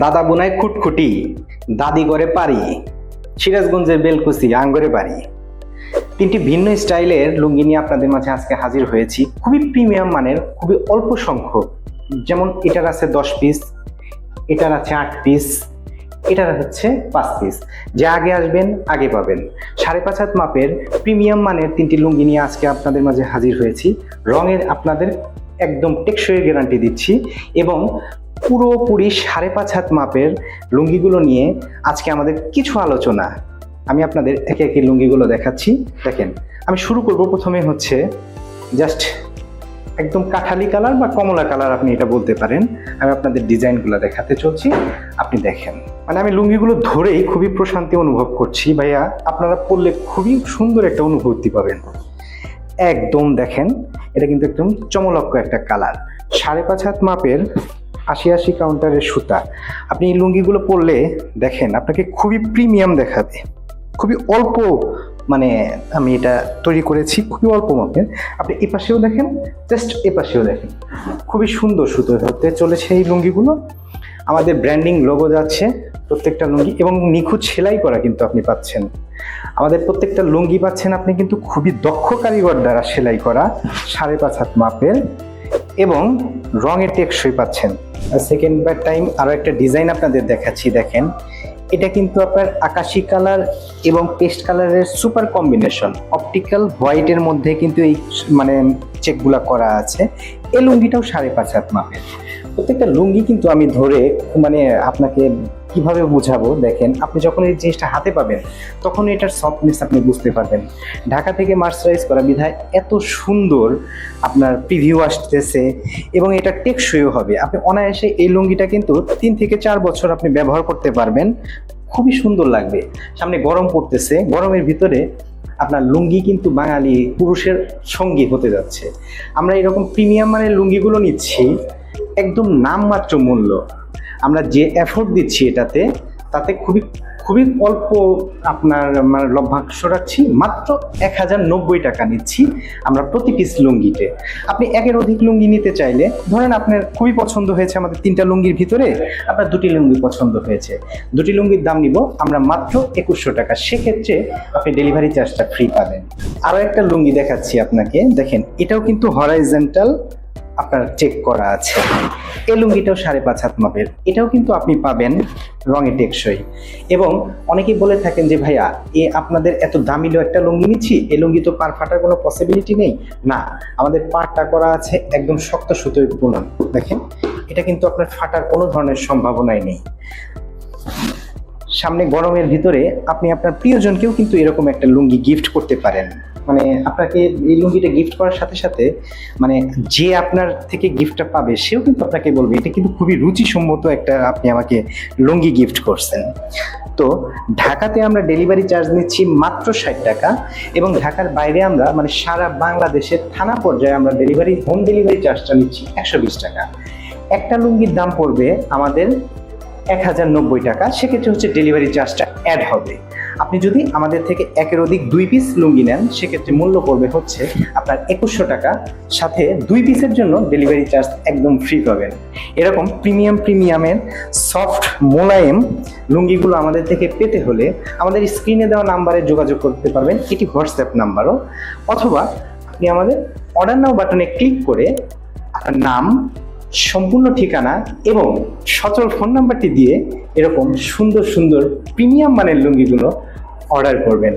দাদা বোনায় খুটখুটি, দাদি করে পারি সিরাজগঞ্জের বেলকুচি আঙ্গরে বাড়ি। তিনটি ভিন্ন স্টাইলের লুঙ্গি নিয়ে আপনাদের মাঝে আজকে হাজির হয়েছি। খুবই প্রিমিয়াম মানের, খুবই অল্প সংখ্যক। যেমন এটার আছে দশ পিস এটার আছে আট পিস এটার হচ্ছে পাঁচ পিস যে আগে আসবেন, আগে পাবেন। সাড়ে পাঁচ হাত মাপের প্রিমিয়াম মানের তিনটি লুঙ্গি নিয়ে আজকে আপনাদের মাঝে হাজির হয়েছি। রঙের আপনাদের একদম টেকসই গ্যারান্টি দিচ্ছি এবং পুরোপুরি সাড়ে পাঁচ হাত মাপের লুঙ্গিগুলো নিয়ে আজকে আমাদের কিছু আলোচনা। আমি আপনাদের একে একে লুঙ্গিগুলো দেখাচ্ছি। দেখেন, আমি শুরু করব প্রথমে হচ্ছে জাস্ট একদম কাঠালি কালার বা কমলা কালার আপনি এটা বলতে পারেন। আমি আপনাদের ডিজাইনগুলো দেখাতে চলছি। আপনি দেখেন। মানে আমি লুঙ্গিগুলো ধরেই খুবই প্রশান্তি অনুভব করছি। ভাইয়া, আপনারা পরলে খুবই সুন্দর একটা অনুভূতি পাবেন। একদম দেখেন, এটা কিন্তু একদম চমলক্ষ একটা কালার। সাড়ে পাঁচ হাত মাপের আশি আশি কাউন্টারের সুতা। আপনি এই লুঙ্গিগুলো পরলে দেখেন আপনাকে খুবই প্রিমিয়াম দেখাবে। খুবই অল্প মানে আমি এটা তৈরি করেছি, খুবই অল্প মাপের আপনি এ পাশেও দেখেন জাস্ট এ পাশেও দেখেন। খুবই সুন্দর সুতো হতে চলেছে এই লুঙ্গিগুলো। আমাদের ব্র্যান্ডিং লোগো যাচ্ছে প্রত্যেকটা লুঙ্গি এবং নিখুঁত সেলাই করা কিন্তু আপনি পাচ্ছেন। আমাদের প্রত্যেকটা লুঙ্গি পাচ্ছেন আপনি কিন্তু খুবই দক্ষ কারিগর দ্বারা সেলাই করা, সাড়ে পাঁচ হাত মাপের এবং রঙের টেকসই পাচ্ছেন। সেকেন্ড বার টাইম আরও একটা ডিজাইন আপনাদের দেখাচ্ছি, দেখেন। এটা কিন্তু আপনার আকাশি কালার এবং পেস্ট কালারের সুপার কম্বিনেশন অপটিক্যাল হোয়াইটের মধ্যে কিন্তু এই মানে চেকগুলা করা আছে। এই লুঙ্গিটাও সাড়ে পাঁচ হাত মাপের। প্রত্যেকটা লুঙ্গি কিন্তু আমি ধরে মানে আপনাকে কীভাবে বোঝাবো? দেখেন, আপনি যখন এই জিনিসটা হাতে পাবেন, তখন এটার সফটনেস আপনি বুঝতে পারবেন। ঢাকা থেকে মার্সারাইজ করা বিধায় এত সুন্দর আপনার প্রিভিউ আসতেছে এবং এটা টেকসইও হবে। আপনি অনায়াসে এই লুঙ্গিটা কিন্তু তিন থেকে চার বছর আপনি ব্যবহার করতে পারবেন। খুবই সুন্দর লাগবে। সামনে গরম পড়তেছে, গরমের ভিতরে আপনার লুঙ্গি কিন্তু বাঙালি পুরুষের সঙ্গী হতে যাচ্ছে। আমরা এরকম প্রিমিয়াম মানের লুঙ্গিগুলো নিচ্ছি একদম নামমাত্র মূল্য। আমরা যে এফোর্ট দিচ্ছি এটাতে, তাতে খুবই খুবই অল্প আপনার মানে লভ্যাংশ রাখছি, মাত্র এক হাজার নব্বই টাকা নিচ্ছি আমরা প্রতি পিস লুঙ্গিতে। আপনি একের অধিক লুঙ্গি নিতে চাইলে, ধরেন আপনার খুবই পছন্দ হয়েছে আমাদের তিনটা লুঙ্গির ভিতরে, আপনার দুটি লুঙ্গি পছন্দ হয়েছে। দুটি লুঙ্গির দাম নিব আমরা মাত্র একুশশো টাকা, সেক্ষেত্রে আপনি ডেলিভারি চার্জটা ফ্রি পাবেন। আরও একটা লুঙ্গি দেখাচ্ছি আপনাকে, দেখেন এটাও কিন্তু হরাইজেন্টাল আপনার চেক করা আছে। এই লুঙ্গিটাও সাড়ে পাঁচ হাত মাপের। এটাও কিন্তু আপনি পাবেন রঙে টেকসই। এবং অনেকেই বলে থাকেন যে, ভাইয়া, এ আপনাদের এত দামিলো একটা লুঙ্গি নিচ্ছি? এই লুঙ্গি তো পার ফাটার কোনো পসিবিলিটি নেই? না, আমাদের পাড়টা করা আছে একদম শক্ত সুতোয় বুনন। দেখেন, এটা কিন্তু আপনার ফাটার কোনো ধরনের সম্ভাবনাই নেই। সামনে গরমের ভিতরে আপনি আপনার প্রিয়জনকেও কিন্তু এরকম একটা লুঙ্গি গিফট করতে পারেন। মানে আপনাকে এই লুঙ্গিটা গিফট করার সাথে সাথে মানে যে আপনার থেকে গিফটটা পাবে, সেও কিন্তু আপনাকে বলবে, এটা কিন্তু খুবই রুচিসম্মত একটা আপনি আমাকে লুঙ্গি গিফট করছেন। তো ঢাকাতে আমরা ডেলিভারি চার্জ নিচ্ছি মাত্র ষাট টাকা এবং ঢাকার বাইরে আমরা মানে সারা বাংলাদেশের থানা পর্যায়ে আমরা ডেলিভারি হোম ডেলিভারি চার্জটা নিচ্ছি একশো বিশ টাকা। একটা লুঙ্গির দাম পড়বে আমাদের এক হাজার নব্বই টাকা, সেক্ষেত্রে হচ্ছে ডেলিভারি চার্জটা অ্যাড হবে। আপনি যদি আমাদের থেকে একের অধিক দুই পিস লুঙ্গি নেন, সেক্ষেত্রে মূল্য পড়বে হচ্ছে আপনার একুশশো টাকা। সাথে দুই পিসের জন্য ডেলিভারি চার্জ একদম ফ্রি পাবেন। এরকম প্রিমিয়াম প্রিমিয়ামের সফট মোলায়েম লুঙ্গিগুলো আমাদের থেকে পেতে হলে আমাদের স্ক্রিনে দেওয়া নাম্বারে যোগাযোগ করতে পারবেন। এটি হোয়াটসঅ্যাপ নাম্বারও অথবা আপনি আমাদের অর্ডার নাও বাটনে ক্লিক করে আপনার নাম সম্পূর্ণ ঠিকানা এবং সচল ফোন নাম্বারটি দিয়ে এরকম সুন্দর সুন্দর প্রিমিয়াম মানের লুঙ্গিগুলো অর্ডার করবেন।